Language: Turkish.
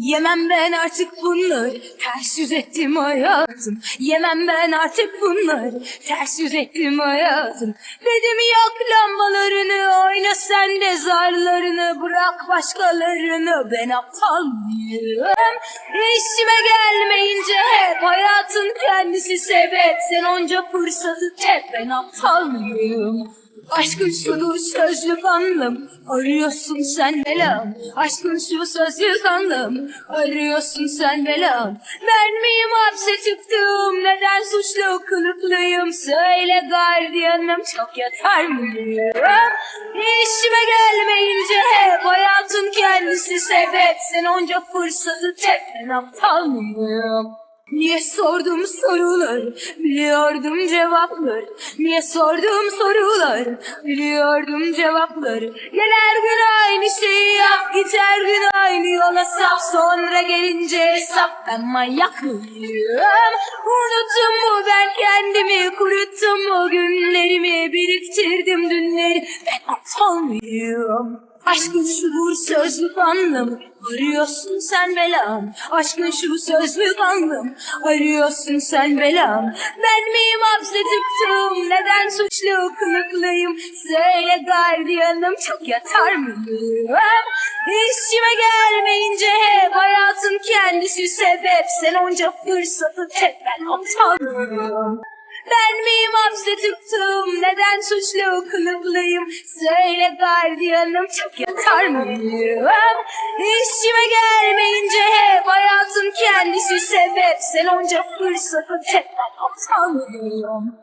Yemem ben artık bunları Ters yüz ettim hayatım. Yemem ben artık bunları Ters yüz ettim hayatım. Dedim yak lambalarını Oyna sen de zarlarını Bırak başkalarını. Ben aptal mıyım? İşime gelmeyince hep Hayatın kendisi sebep. Sen onca fırsatı tep Ben aptal mıyım Aşkın şudur sözlük anlam Arıyorsun sen belam Aşkın şu sözlük anlam Arıyorsun sen belam Ben miyim hapse çıktım. Neden suçlu kılıklıyım? Söyle gardiyanım Çok yatar mıyım? İşime gelmeyince hep Hayatın kendisi sebep. Sen onca fırsatı tep Ben aptal mıyım Niye sordum sorular, biliyordum cevaplar. Niye sordum sorular, biliyordum cevapları. Gel her gün aynı şeyi yap, git her gün aynı yola sap. Sonra gelince hesap, ben manyak mıyım? Unuttum mu ben kendimi, kuruttum mu günlerimi, biriktirdim dünleri. Ben aptal mıyım? Aşkın şudur sözlük anlamı Arıyorsun sen belam. Aşkın şu sözlük anlamı Arıyorsun sen belam. Ben miyim tıktım? Neden suçlu kılıklıyım? Söyle gardiyanım çok yatar mıyım? İşime gelmeyince hep Hayatın kendisi sebep. Sen onca fırsatı tek ben aptal ben miyim hapse tıktım? Neden suçlu kılıklıyım? Söyle gardiyanım çok yatar mıyım? İşime gelmeyince hep hayatın kendisi sebep. Sen onca fırsatı tek ben aptal mıyım?